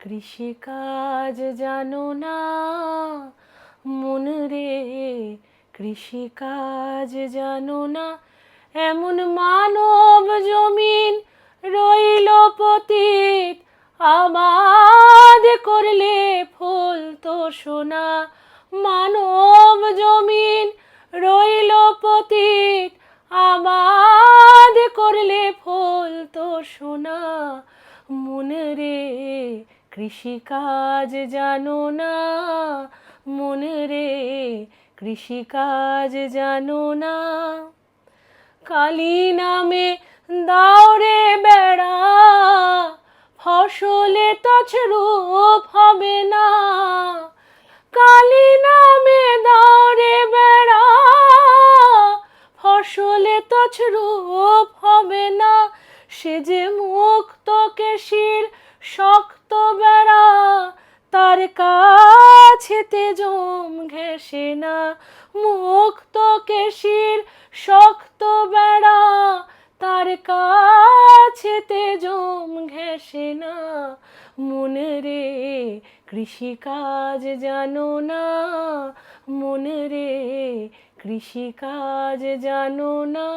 কৃষিকাজ জানো না? মন রে, কৃষিকাজ জানো না? এমন মানব জমিন রইল পতিত। আবাদ করলে ফুল তো সোনা। মানব জমিন রইল পতিত। আবাদ করলে ফুল তো সোনা। মন রে কৃষিকাজ জানো না মন রে, কৃষিকাজ জানো না। কালী নামে দাওরে বেড়া, ফসলে তছরূপ হবে না। কালী নামে দাওরে বেড়া, ফসলে তছরূপ হবে না। সে যে মুক্ত কেশির তার কাছেতে জম ঘেসে না মুক্ত কেশির শক্ত বেড়া, তার কাছেতে জম ঘেসে না। মন রে, কৃষিকাজ জানো না, মন রে, কৃষিকাজ জানো না।